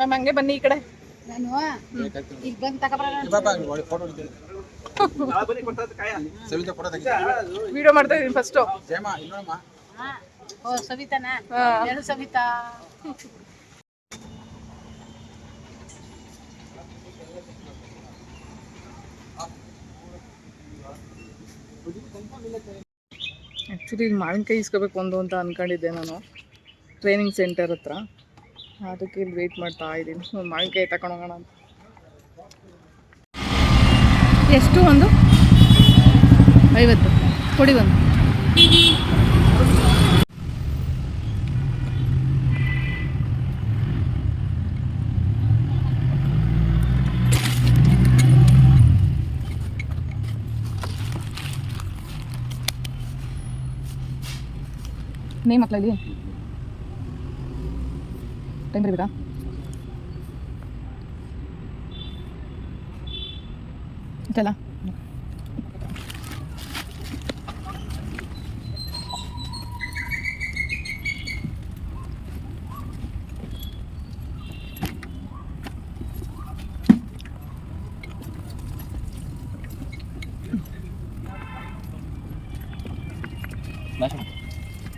Ma'am ಹಂಗೆ ಬನ್ನಿ ಈ ಕಡೆ. ನಾನು ಈಗ ಬಂದು ತಗೊಬರೋಣ ವಿಡಿಯೋ ಮಾಡ್ತಾ ಇದೀನಿ ಫಸ್ಟು ಓ ಸವಿತಾನಾ. ಹೇಳು ಸವಿತಾ. ಆ್ಯಕ್ಚುಲಿ ಇಲ್ಲಿ ಮಾವಿನಕಾಯಿ ಇಸ್ಕೋಬೇಕು ಒಂದು ಅಂತ ಅನ್ಕೊಂಡಿದ್ದೆ ನಾನು. ಟ್ರೈನಿಂಗ್ ಸೆಂಟರ್ ಹತ್ರ. ಅದಕ್ಕೆ ಇಲ್ಲಿ ವೆಯ್ಟ್ ಮಾಡ್ತಾ ಇದ್ದೀನಿ. ಒಂದು ಮಾವಿನಕಾಯಿ ತಗೊಂಡು ಹೋಗೋಣ ಅಂತ. ಎಷ್ಟು ಒಂದು? ಐವತ್ತು. ಕೊಡಿ ಒಂದು. ನೇ ಮಕ್ಕಳಲ್ಲಿ ಟೈಮ್ ಬರೀಬೇಕಾ ಚಲ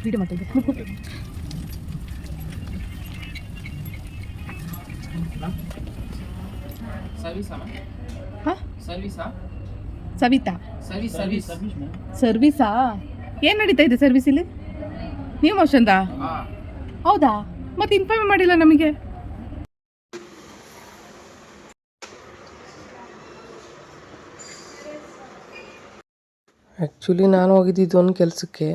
ವಿಡಿಯೋ ಮಾಡ್ತಾ ಸವಿತಾ ಸರ್ವಿಸ್ ಏನು ನಡೀತಾ ಇದೆ ಸರ್ವಿಸ್ ಇಲ್ಲಿ? ನೀವು ಮೋಷನ್ದಾ ಹಾಂ. ಹೌದಾ? ಮತ್ತೆ ಇನ್ಫಾರ್ಮ್ ಮಾಡಿಲ್ಲ ನಮಗೆ. ಆ್ಯಕ್ಚುಲಿ ನಾನು ಹೋಗಿದ್ದಿದ್ದು ಒಂದು ಕೆಲಸಕ್ಕೆ.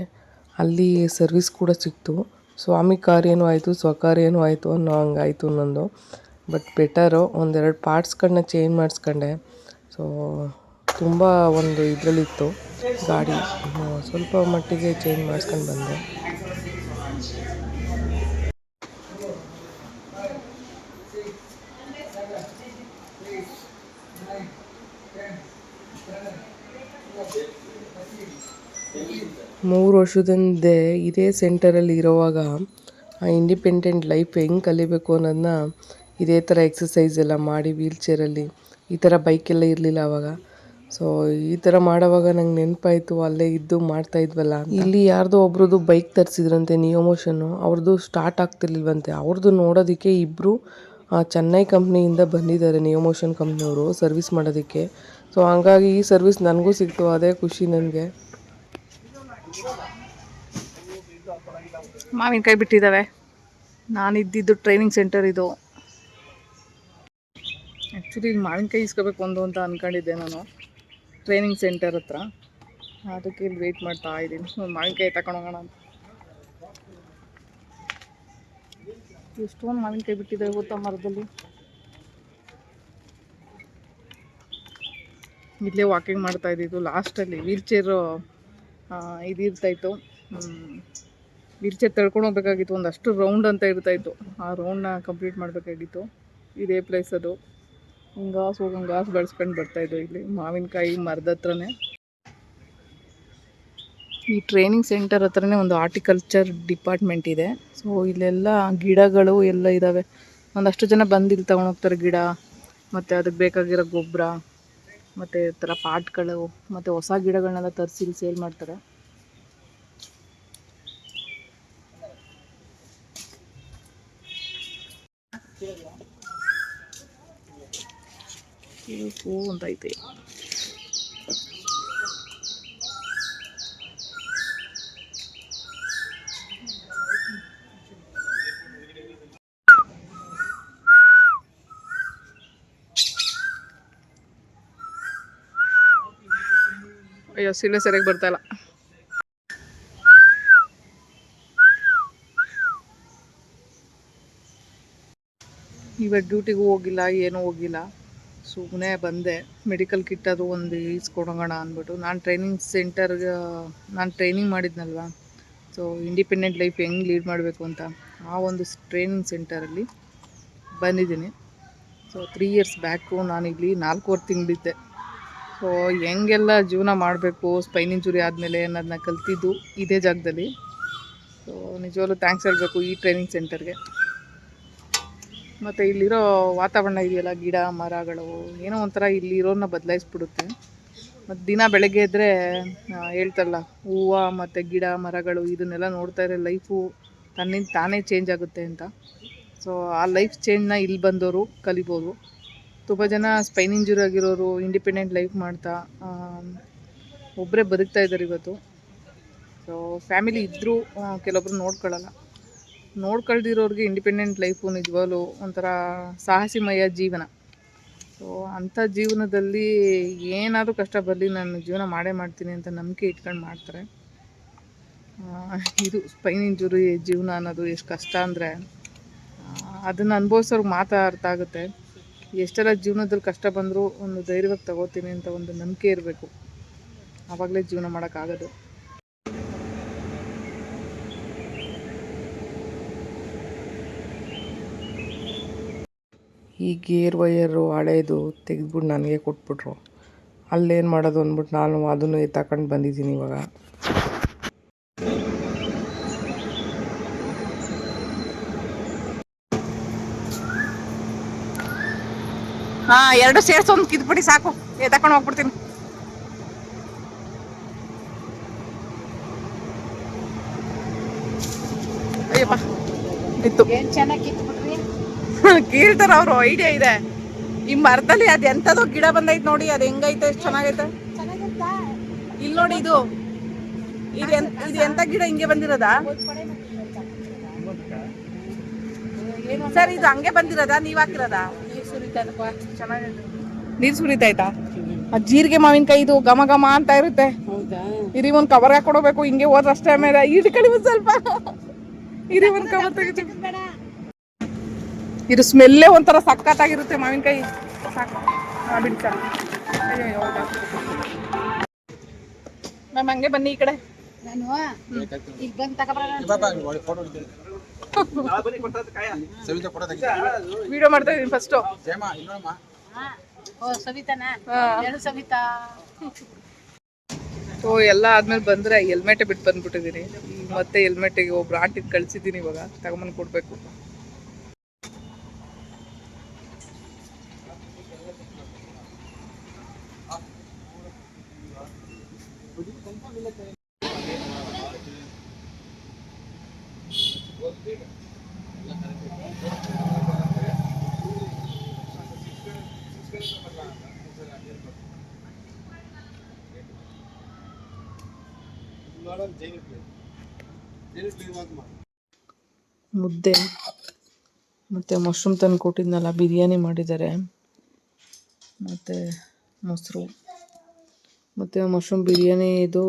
ಅಲ್ಲಿ ಸರ್ವಿಸ್ ಕೂಡ ಸಿಕ್ತು. ಸ್ವಾಮಿ ಕಾರ್ಯನೂ ಆಯಿತು ಸ್ವಕಾರ್ಯನೂ ಆಯಿತು ಅನ್ನೋ ಹಂಗಾಯಿತು ನಂದು. ಬಟ್ ಬೆಟರು ಒಂದೆರಡು ಪಾರ್ಟ್ಸ್ಗಳನ್ನ ಚೇಂಜ್ ಮಾಡಿಸ್ಕೊಂಡೆ. ಸೊ ತುಂಬ ಒಂದು ಇದರಲ್ಲಿತ್ತು ಗಾಡಿ. ಸ್ವಲ್ಪ ಮಟ್ಟಿಗೆ ಚೇಂಜ್ ಮಾಡಿಸ್ಕೊಂಡು ಬಂದೆ. ಮೂರು ವರ್ಷದಿಂದ ಇದೇ ಸೆಂಟರಲ್ಲಿ ಇರೋವಾಗ ಆ ಇಂಡಿಪೆಂಡೆಂಟ್ ಲೈಫ್ ಹೆಂಗೆ ಕಲಿಬೇಕು ಅನ್ನೋದನ್ನ ಇದೇ ಥರ ಎಕ್ಸಸೈಸ್ ಎಲ್ಲ ಮಾಡಿ ವೀಲ್ ಚೇರಲ್ಲಿ ಈ ಥರ ಬೈಕೆಲ್ಲ ಇರಲಿಲ್ಲ ಆವಾಗ ಸೊ ಈ ಥರ ಮಾಡೋವಾಗ ನಂಗೆ ನೆನಪಾಯಿತು, ಅಲ್ಲೇ ಇದ್ದು ಮಾಡ್ತಾ ಇದ್ವಲ್ಲ ಇಲ್ಲಿ ಯಾರ್ದೋ ಒಬ್ರದ್ದು ಬೈಕ್ ತರಿಸಿದ್ರಂತೆ ನಿಯೋಮೋಷನ್ನು ಅವ್ರದ್ದು ಸ್ಟಾರ್ಟ್ ಆಗ್ತಿರ್ಲಿಲ್ವಂತೆ. ಅವ್ರದ್ದು ನೋಡೋದಕ್ಕೆ ಇಬ್ಬರು ಚೆನ್ನೈ ಕಂಪ್ನಿಯಿಂದ ಬಂದಿದ್ದಾರೆ ನಿಯೋಮೋಷನ್ ಕಂಪ್ನಿಯವರು ಸರ್ವಿಸ್ ಮಾಡೋದಕ್ಕೆ. ಸೊ ಹಂಗಾಗಿ ಈ ಸರ್ವಿಸ್ ನನಗೂ ಸಿಕ್ತು, ಅದೇ ಖುಷಿ ನನಗೆ. ಮಾವಿನಕಾಯಿ ಬಿಟ್ಟಿದ್ದಾವೆ. ನಾನು ಇದ್ದಿದ್ದು ಟ್ರೈನಿಂಗ್ ಸೆಂಟರ್ ಇದು. ಆ್ಯಕ್ಚುಲಿ ಮಾವಿನಕಾಯಿ ಇಸ್ಕೋಬೇಕು ಒಂದು ಅಂತ ಅಂದ್ಕೊಂಡಿದ್ದೆ ನಾನು. ಟ್ರೈನಿಂಗ್ ಸೆಂಟರ್ ಹತ್ರ. ಅದಕ್ಕೆ ಇಲ್ಲಿ ವೆಯ್ಟ್ ಮಾಡ್ತಾ ಇದ್ದೀನಿ. ಮಾವಿನಕಾಯಿ ತಗೊಂಡೋಗೋಣ ಅಂತ. ಎಷ್ಟೊಂದು ಮಾವಿನಕಾಯಿ ಬಿಟ್ಟಿದ್ದಾರೆ ಗೊತ್ತಾ ಮರದಲ್ಲಿ? ಇಲ್ಲೇ ವಾಕಿಂಗ್ ಮಾಡ್ತಾ ಇದ್ದಿದ್ದು. ಲಾಸ್ಟಲ್ಲಿ ವೀಲ್ ಚೇರು ಇದು ಇರ್ತಾಯಿತ್ತು ವೀಲ್ ಚೇರ್ ತಳ್ಕೊಂಡು ಹೋಗ್ಬೇಕಾಗಿತ್ತು. ಒಂದಷ್ಟು ರೌಂಡ್ ಅಂತ ಇರ್ತಾಯಿತ್ತು ಆ ರೌಂಡ್ನ ಕಂಪ್ಲೀಟ್ ಮಾಡಬೇಕಾಗಿತ್ತು. ಇದೇ ಪ್ಲೇಸ್ ಅದು. ಹಿಂಗಾಸು ಹೋಗಿ ಹಂಗಾಸು ಬೆಳೆಸ್ಕೊಂಡು ಇದ್ದೋ ಇಲ್ಲಿ. ಮಾವಿನಕಾಯಿ ಮರದ ಹತ್ರನೇ. ಈ ಟ್ರೈನಿಂಗ್ ಸೆಂಟರ್ ಹತ್ರನೇ ಒಂದು ಆರ್ಟಿಕಲ್ಚರ್ ಡಿಪಾರ್ಟ್ಮೆಂಟ್ ಇದೆ. ಸೊ ಇಲ್ಲೆಲ್ಲ ಗಿಡಗಳು ಎಲ್ಲ ಇದ್ದಾವೆ ಒಂದಷ್ಟು ಜನ ಬಂದು ಇಲ್ಲಿ ತೊಗೊಂಡೋಗ್ತಾರೆ ಗಿಡ, ಮತ್ತು ಅದಕ್ಕೆ ಬೇಕಾಗಿರೋ ಗೊಬ್ಬರ ಮತ್ತು ಈ ಥರ ಪಾಟ್ಗಳು, ಮತ್ತು ಹೊಸ ಗಿಡಗಳನ್ನೆಲ್ಲ ತರಿಸಿ ಇಲ್ಲಿ ಸೇಲ್ ಮಾಡ್ತಾರೆ. ಹೂ ಅಂತ ಐತೆ ಅಯ್ಯೋ ಸಿಳ್ಳೆ ಸರಿಯಾಗಿ ಬರ್ತಾ ಇಲ್ಲ ಇವಾಗ ಡ್ಯೂಟಿಗೂ ಹೋಗಿಲ್ಲ ಏನೂ ಹೋಗಿಲ್ಲ ಸುಮ್ಮನೆ ಬಂದೆ. ಮೆಡಿಕಲ್ ಕಿಟ್ ಅದು ಒಂದು ಈಸ್ಕೊಡೋಣ ಅಂದ್ಬಿಟ್ಟು. ನಾನು ಟ್ರೈನಿಂಗ್ ಸೆಂಟರ್ಗೆ ನಾನು ಟ್ರೈನಿಂಗ್ ಮಾಡಿದ್ನಲ್ವ? ಸೊ ಇಂಡಿಪೆಂಡೆಂಟ್ ಲೈಫ್ ಹೆಂಗೆ ಲೀಡ್ ಮಾಡಬೇಕು ಅಂತ ಆ ಒಂದು ಟ್ರೈನಿಂಗ್ ಸೆಂಟರಲ್ಲಿ ಬಂದಿದ್ದೀನಿ. ಸೊ ತ್ರೀ ಇಯರ್ಸ್ ಬ್ಯಾಕು ನಾನು ಇಲ್ಲಿ ನಾಲ್ಕೂವರೆ ತಿಂಗಳಿದ್ದೆ. ಸೊ ಹೆಂಗೆಲ್ಲ ಜೀವನ ಮಾಡಬೇಕು ಸ್ಪೈನ್ ಇಂಜುರಿ ಆದಮೇಲೆ ಅನ್ನೋದನ್ನ ಕಲ್ತಿದ್ದು ಇದೇ ಜಾಗದಲ್ಲಿ. ಸೊ ನಿಜವಾಗ್ಲೂ ಥ್ಯಾಂಕ್ಸ್ ಹೇಳಬೇಕು ಈ ಟ್ರೈನಿಂಗ್ ಸೆಂಟರ್ಗೆ ಮತ್ತು ಇಲ್ಲಿರೋ ವಾತಾವರಣ ಇದೆಯಲ್ಲ, ಗಿಡ, ಮರಗಳು, ಏನೋ ಒಂಥರ ಇಲ್ಲಿರೋನ್ನ ಬದಲಾಯಿಸ್ಬಿಡುತ್ತೆ. ಮತ್ತು ದಿನ ಬೆಳಗ್ಗೆ ಎದ್ದರೆ ಹೇಳ್ತಾರಲ್ಲ, ಹೂವು ಮತ್ತು ಗಿಡ, ಮರಗಳು, ಇದನ್ನೆಲ್ಲ ನೋಡ್ತಾ ಇದ್ರೆ ಲೈಫು ತನ್ನಿಂದ ತಾನೇ ಚೇಂಜ್ ಆಗುತ್ತೆ ಅಂತ. ಸೊ ಆ ಲೈಫ್ ಚೇಂಜ್ನ ಇಲ್ಲಿ ಬಂದವರು ಕಲಿಬೋದು. ತುಂಬ ಜನ ಸ್ಪೈನ್ ಇಂಜುರಿ ಆಗಿರೋರು ಇಂಡಿಪೆಂಡೆಂಟ್ ಲೈಫ್ ಮಾಡ್ತಾ ಒಬ್ಬರೇ ಬದುಕ್ತಾ ಇದ್ದಾರೆ ಇವತ್ತು. ಸೊ ಫ್ಯಾಮಿಲಿ ಇದ್ದರೂ ಕೆಲವೊಬ್ರು ನೋಡ್ಕೊಳ್ಳಲ್ಲ ನೋಡ್ಕೊಳ್ದಿರೋರಿಗೆ ಇಂಡಿಪೆಂಡೆಂಟ್ ಲೈಫು ನಿಜವಾಗ್ಲೂ ಒಂಥರ ಸಾಹಸಿಮಯ ಜೀವನ. ಸೊ ಅಂಥ ಜೀವನದಲ್ಲಿ ಏನಾದರೂ ಕಷ್ಟ ಬರಲಿ, ನಾನು ಜೀವನ ಮಾಡೇ ಮಾಡ್ತೀನಿ ಅಂತ ನಂಬಿಕೆ ಇಟ್ಕೊಂಡು ಮಾಡ್ತಾರೆ. ಇದು ಸ್ಪೈನ್ ಇಂಜುರಿ ಜೀವನ ಅನ್ನೋದು ಎಷ್ಟು ಕಷ್ಟ ಅಂದರೆ ಅದನ್ನು ಅನುಭವಿಸೋರ್ಗೆ ಮಾತಾ ಅರ್ಥ ಆಗುತ್ತೆ. ಎಷ್ಟೆಲ್ಲ ಜೀವನದಲ್ಲಿ ಕಷ್ಟ ಬಂದರೂ ಒಂದು ಧೈರ್ಯವಾಗಿ ತಗೋತೀನಿ ಅಂತ ಒಂದು ನಂಬಿಕೆ ಇರಬೇಕು. ಆವಾಗಲೇ ಜೀವನ ಮಾಡೋಕ್ಕಾಗೋದು ಈ ಗೇರ್ ವಯರು ಹಳೇದು ತೆಗೆದ್ಬಿಟ್ಟು ನನಗೆ ಕೊಟ್ಬಿಟ್ರು. ಅಲ್ಲೇನು ಮಾಡೋದು ಅಂದ್ಬಿಟ್ಟು ನಾನು ಅದನ್ನು ತಗೊಂಡು ಬಂದಿದ್ದೀನಿ ಇವಾಗ. ಹಾ ಎರಡು ಸೇರ್ಸ್ ಒಂದು ಕಿದ್ಬಿಡಿ ಸಾಕು. ಏ ತಕೊಂಡು ಹೋಗ್ಬಿಡ್ತೀನಿ. ಅಯ್ಯಪ್ಪ ಬಿತ್ತು ಏನ್ ಚೆನ್ನಾಗಿ ಕಿತ್ಬಿಟ್ರಿ? ಕೀಳ್ತಾರ ಅವ್ರ ಐಡಿಯಾ ಇದೆ. ಈ ಮರದಲ್ಲಿ ಅದ್ ಎಂತದೋ ಗಿಡ ಬಂದೈತ್ ನೋಡಿ ಅದ್ ಹೆಂಗೈತೆ ಎಷ್ಟ್ ಚೆನ್ನಾಗೈತೆ. ಇಲ್ ಇಲ್ಲಿ ನೋಡಿ ಇದು. ಇದು ಇದು ಎಂತ ಗಿಡ ಹಿಂಗೆ ಬಂದಿರೋದಾ? ಸರ್ ಇದು ಹಂಗೆ ಬಂದಿರೋದ? ನೀವ್ ಹಾಕಿರೋದಾ? ನೀರ್ ಸುರಿತೈತಾ ಆ ಜೀರಿಗೆ ಮಾವಿನಕಾಯಿ ಇದು ಘಮ ಘಮ ಅಂತ ಇರುತ್ತೆ. ಇರಿ ಒಂದ್ ಕವರ್ ಹಾಕೊಡ್ಬೇಕು ಹಿಂಗೆ ಹೋದ್ರಷ್ಟೇ ಆಮೇಲೆ ಇಟ್ಕೊಳ್ಳಿ ಒಂದ್ ಸ್ವಲ್ಪ. ಇರಿ ಒಂದ್ ಕವರ್ ತೆಗಿತೀನಿ ಬೇಡ ಇದು ಸ್ಮೆಲ್ಲೇ ಒಂಥರ ಸಕ್ಕತ್ತಾಗಿರುತ್ತೆ ಮಾವಿನಕಾಯಿ. ಸಾಕು. ಹಾ, ಬಿಡಿ ಸಾಕು. ಅಯ್ಯೋ ಹೌದಾ? ಮ್ಯಾಮ್ ಹಂಗೆ ಬನ್ನಿ ಈ ಕಡೆ. ನಾನು ಈಗ ಬಂದ್ ತಗೊಬರೋಣ ವಿಡಿಯೋ ಮಾಡ್ತಾ ಇದೀನಿ ಫಸ್ಟು ಹಾ ಓ ಎಲ್ಲ ಆದ್ಮೇಲೆ ಬಂದ್ರೆ ಹೆಲ್ಮೆಟ್ ಬಿಟ್ಟು ಬಂದ್ಬಿಟ್ಟಿದೀನಿ ಮತ್ತೆ ಹೆಲ್ಮೆಟಿಗೆ ಒಬ್ರು ಆಂಟಿಗೆ ಕಳ್ಸಿದ್ದೀನಿ ಇವಾಗ. ತಗೊಂಬಂದು ಕೊಡ್ಬೇಕು. ಮುದ್ದೆ. ಮತ್ತೆ ಮಶ್ರೂಮ್ ತಂದು ಕೊಟ್ಟಿದ್ನಲ್ಲ, ಬಿರಿಯಾನಿ ಮಾಡಿದ್ದಾರೆ. ಮತ್ತೆ ಮೊಸರು. ಮತ್ತೆ ಮಶ್ರೂಮ್ ಬಿರಿಯಾನಿ ಇದು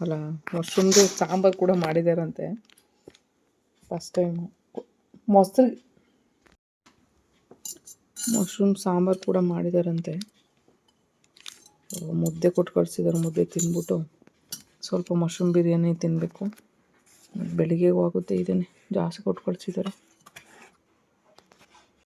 ಅಲ್ಲ ಮಶ್ರೂಮ್ದು ಸಾಂಬಾರು ಕೂಡ ಮಾಡಿದಾರಂತೆ. ಫಸ್ಟ್ ಟೈಮು ಮೊಸರು ಮಶ್ರೂಮ್ ಸಾಂಬಾರು ಕೂಡ ಮಾಡಿದಾರಂತೆ. ಮುದ್ದೆ ಕೊಟ್ಟು ಕಳಿಸಿದ್ದಾರೆ ಮುದ್ದೆ ತಿಂದ್ಬಿಟ್ಟು ಸ್ವಲ್ಪ ಮಶ್ರೂಮ್ ಬಿರಿಯಾನಿ ತಿನ್ನಬೇಕು ಬೆಳಿಗ್ಗೆಗೂ ಆಗುತ್ತೆ ಇದನ್ನೇ ಜಾಸ್ತಿ ಕೊಟ್ಟು ಕಳಿಸಿದ್ದಾರೆ